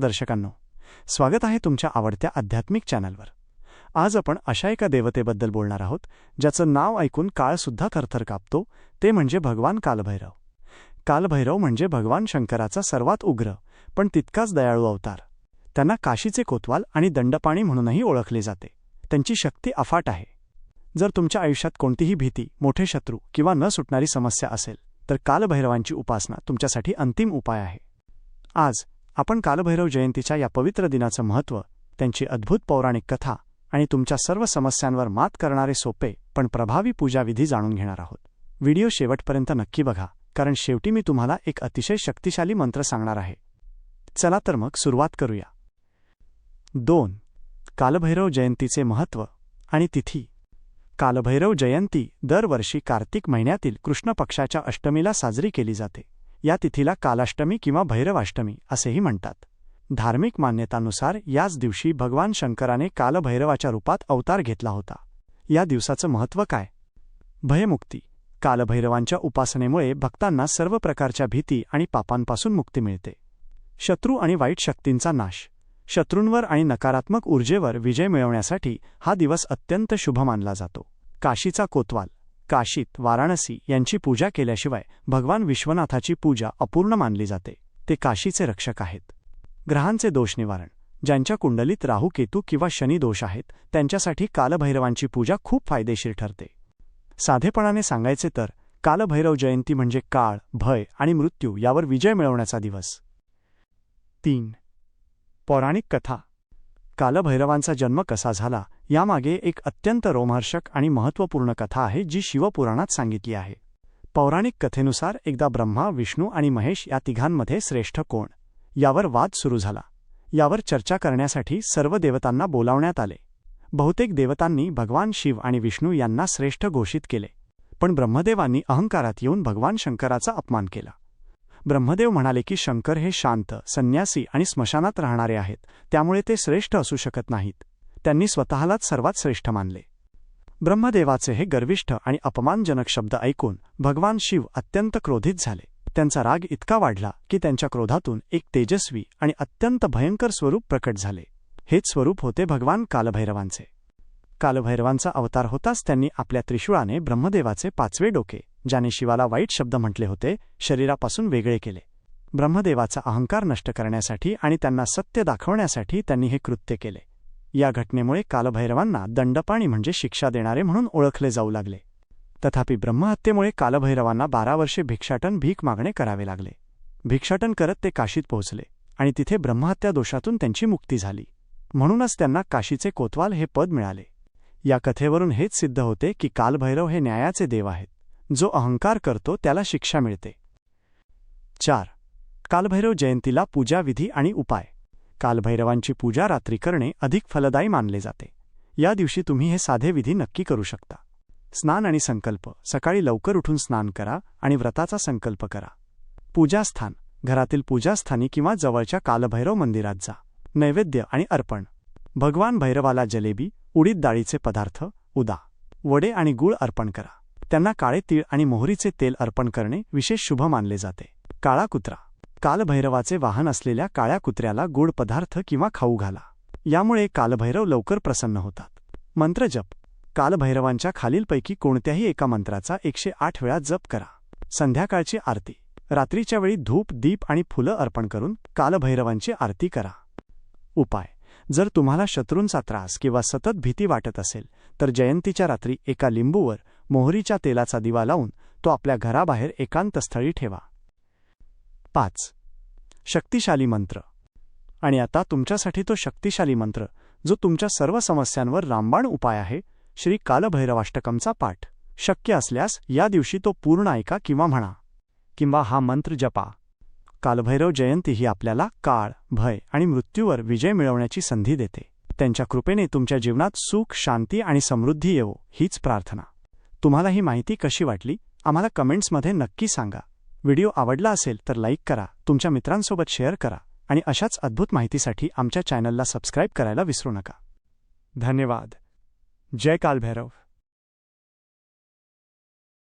दर्शकांनो स्वागत आहे तुमच्या आवडत्या आध्यात्मिक चॅनलवर. आज आपण अशा एका देवतेबद्दल बोलणार आहोत ज्याचं नाव ऐकून काळसुद्धा थरथर कापतो ते म्हणजे भगवान कालभैरव. कालभैरव म्हणजे भगवान शंकराचा सर्वात उग्र पण तितकाच दयाळू अवतार. त्यांना काशीचे कोतवाल आणि दंडपाणी म्हणूनही ओळखले जाते. त्यांची शक्ती अफाट आहे. जर तुमच्या आयुष्यात कोणतीही भीती मोठे शत्रू किंवा न सुटणारी समस्या असेल तर कालभैरवांची उपासना तुमच्यासाठी अंतिम उपाय आहे. आज आपण कालभैरव जयंतीच्या या पवित्र दिनाचं महत्त्व त्यांची अद्भुत पौराणिक कथा आणि तुमच्या सर्व समस्यांवर मात करणारे सोपे पण प्रभावी पूजाविधी जाणून घेणार आहोत. व्हिडिओ शेवटपर्यंत नक्की बघा कारण शेवटी मी तुम्हाला एक अतिशय शक्तिशाली मंत्र सांगणार आहे. चला तर मग सुरुवात करूया. दोन. कालभैरव जयंतीचे महत्त्व आणि तिथी. कालभैरव जयंती दरवर्षी कार्तिक महिन्यातील कृष्ण पक्षाच्या अष्टमीला साजरी केली जाते. या तिथीला कालाष्टमी किंवा भैरवाष्टमी असेही म्हणतात. धार्मिक मान्यतानुसार याच दिवशी भगवान शंकराने कालभैरवाच्या रूपात अवतार घेतला होता. या दिवसाचं महत्त्व काय? भयमुक्ती. कालभैरवांच्या उपासनेमुळे भक्तांना सर्व प्रकारच्या भीती आणि पापांपासून मुक्ती मिळते. शत्रू आणि वाईट शक्तींचा नाश. शत्रूंवर आणि नकारात्मक ऊर्जेवर विजय मिळवण्यासाठी हा दिवस अत्यंत शुभ मानला जातो. काशीचा कोतवाल काशीत वाराणसी यांची पूजा केल्याशिवाय भगवान विश्वनाथाची पूजा अपूर्ण मानली जाते. ते काशीचे रक्षक आहेत. ग्रहांचे दोष निवारण. ज्यांच्या कुंडलीत राहू केतू किंवा शनी दोष आहेत त्यांच्यासाठी कालभैरवांची पूजा खूप फायदेशीर ठरते. साधेपणाने सांगायचे तर कालभैरव जयंती म्हणजे काळ भय आणि मृत्यू यावर विजय मिळवण्याचा दिवस. तीन. पौराणिक कथा. कालभैरवांचा जन्म कसा झाला यामागे एक अत्यंत रोमहर्षक आणि महत्त्वपूर्ण कथा आहे जी शिवपुराणात सांगितली आहे. पौराणिक कथेनुसार एकदा ब्रह्मा विष्णू आणि महेश या तिघांमध्ये श्रेष्ठ कोण? यावर वाद सुरू झाला. यावर चर्चा करण्यासाठी सर्व देवतांना बोलावण्यात आले. बहुतेक देवतांनी भगवान शिव आणि विष्णू यांना श्रेष्ठ घोषित केले. पण ब्रह्मदेवांनी अहंकारात येऊन भगवान शंकराचा अपमान केला. ब्रह्मदेव म्हणाले की शंकर हे शांत संन्यासी आणि स्मशानात राहणारे आहेत. त्यामुळे ते श्रेष्ठ असू शकत नाहीत. त्यांनी स्वतःलाच सर्वात श्रेष्ठ मानले. ब्रह्मदेवाचे हे गर्विष्ठ आणि अपमानजनक शब्द ऐकून भगवान शिव अत्यंत क्रोधित झाले. त्यांचा राग इतका वाढला की त्यांच्या क्रोधातून एक तेजस्वी आणि अत्यंत भयंकर स्वरूप प्रकट झाले. हेच स्वरूप होते भगवान कालभैरवांचे. कालभैरवांचा अवतार होताच त्यांनी आपल्या त्रिशूळाने ब्रह्मदेवाचे पाचवे डोके ज्याने शिवाला वाईट शब्द म्हटले होते शरीरापासून वेगळे केले. ब्रह्मदेवाचा अहंकार नष्ट करण्यासाठी आणि त्यांना सत्य दाखवण्यासाठी त्यांनी हे कृत्य केले. या घटनेमुळे कालभैरवांना दंडपाणी म्हणजे शिक्षा देणारे म्हणून ओळखले जाऊ लागले. तथापि ब्रह्महत्येमुळे कालभैरवांना बारा वर्षे भिक्षाटन भीक मागणे करावे लागले. भिक्षाटन करत ते काशीत पोहोचले आणि तिथे ब्रह्महत्या दोषातून त्यांची मुक्ती झाली. म्हणूनच त्यांना काशीचे कोतवाल हे पद मिळाले. या कथेवरून हेच सिद्ध होते की कालभैरव हे न्यायाचे देव आहेत. जो अहंकार करतो त्याला शिक्षा मिळते. चार. कालभैरव जयंतीला पूजाविधी आणि उपाय. कालभैरवांची पूजा रात्री करणे अधिक फलदायी मानले जाते. या दिवशी तुम्ही हे साधे विधी नक्की करू शकता. स्नान आणि संकल्प. सकाळी लवकर उठून स्नान करा आणि व्रताचा संकल्प करा. पूजास्थान. घरातील पूजास्थानी किंवा जवळच्या कालभैरव मंदिरात जा. नैवेद्य आणि अर्पण. भगवान भैरवाला जलेबी उडीद डाळीचे पदार्थ उदा. वडे आणि गूळ अर्पण करा. त्यांना काळे तीळ आणि मोहरीचे तेल अर्पण करणे विशेष शुभ मानले जाते. काळा कुत्रा. कालभैरवाचे वाहन असलेल्या काळ्या कुत्र्याला गोड पदार्थ किंवा खाऊ घाला. यामुळे कालभैरव लवकर प्रसन्न होतात. मंत्रजप कालभैरवांच्या खालीलपैकी कोणत्याही एका मंत्राचा एकशे आठ वेळा जप करा. संध्याकाळची आरती. रात्रीच्या वेळी धूप दीप आणि फुलं अर्पण करून कालभैरवांची आरती करा. उपाय. जर तुम्हाला शत्रूंचा त्रास किंवा सतत भीती वाटत असेल तर जयंतीच्या रात्री एका लिंबूवर मोहरीच्या तेलाचा दिवा लावून तो आपल्या घराबाहेर एकांतस्थळी ठेवा. पाच. शक्तिशाली मंत्र. आणि आता तुमच्यासाठी तो शक्तिशाली मंत्र जो तुमच्या सर्व समस्यांवर रामबाण उपाय आहे श्री कालभैरवाष्टकमचा पाठ. शक्य असल्यास या दिवशी तो पूर्ण ऐका किंवा म्हणा. किंवा हा मंत्र जपा. कालभैरव जयंती ही आपल्याला काळ भय आणि मृत्यूवर विजय मिळवण्याची संधी देते. त्यांच्या कृपेने तुमच्या जीवनात सुख शांती आणि समृद्धी येवो हीच प्रार्थना. तुम्हाला ही माहिती कशी वाटली? आम्हाला कमेंट्समध्ये नक्की सांगा. व्हिडिओ आवडला असेल तर लाईक करा तुमच्या मित्रांसोबत शेअर करा आणि अशाच अद्भुत माहितीसाठी आमच्या चॅनलला सबस्क्राईब करायला विसरू नका. धन्यवाद. जय कालभैरव.